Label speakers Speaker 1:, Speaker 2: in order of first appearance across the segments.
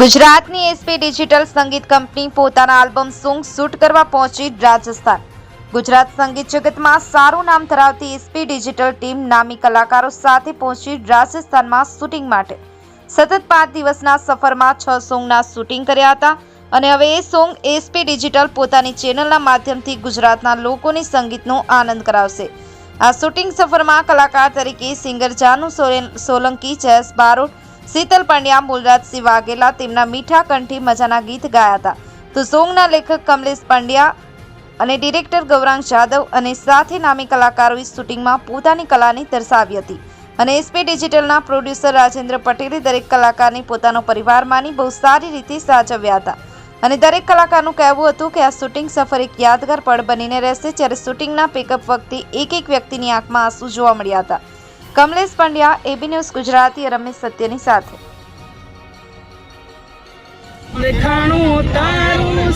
Speaker 1: ગુજરાતની SP digital સંગીત company પોતાના આલ્બમ સોંગ શૂટ કરવા પહોંચી રાજસ્થાન. ગુજરાત સંગીત જગતમાં સારું નામ ધરાવતી એસપી ડિજિટલ ટીમ નામી કલાકારો સાથે પહોંચી રાજસ્થાનમાં શૂટિંગ માટે. સતત પાંચ દિવસના સફરમાં છ સોંગના શૂટિંગ કર્યા હતા અને હવે એ સોંગ એસપી ડિજિટલ પોતાની ચેનલના માધ્યમથી ગુજરાતના લોકોની સંગીતનો આનંદ કરાવશે. આ શૂટિંગ સફરમાં કલાકાર તરીકે સિંગર જાનુ સોલંકી, જયેશ બારોટ શીતલ પંડ્યા મૂલરાજસિંહ વાઘેલા તેમના મીઠા કંઠી મજાના ગીત ગાયા હતા. તો સોંગના લેખક કમલેશ પંડ્યા અને ડિરેક્ટર ગૌરાંગ જાદવ અને સાથે નામી કલાકારોએ શૂટિંગમાં પોતાની કલાની દર્શાવી હતી. અને એસપી ડિજિટલના પ્રોડ્યુસર રાજેન્દ્ર પટેલે દરેક કલાકારને પોતાનો પરિવાર માની બહુ સારી રીતે સાચવ્યા હતા. અને દરેક કલાકારનું કહેવું હતું કે આ શૂટિંગ સફર એક યાદગાર પળ બનીને રહેશે, જ્યારે શૂટિંગના પિકઅપ વખતે એક એક વ્યક્તિની આંખમાં આંસુ જોવા મળ્યા હતા. કમલેશ પંડ્યા એબી ન્યૂઝ ગુજરાતી રમેશ સત્યની સાથે.
Speaker 2: દેખાણું તારું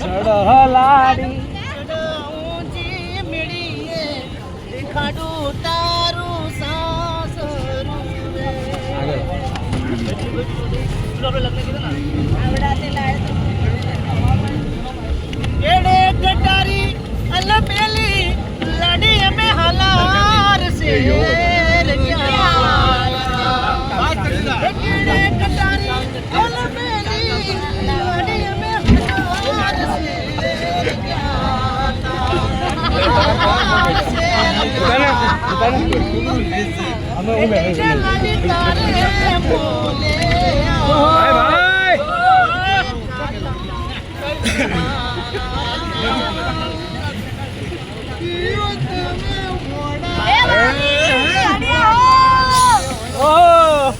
Speaker 2: ચડહલાડી
Speaker 3: એડે કટારી અલબેલી લડી અમે હલાર રે એડે લડી અમે હલાર તારે
Speaker 2: Oh!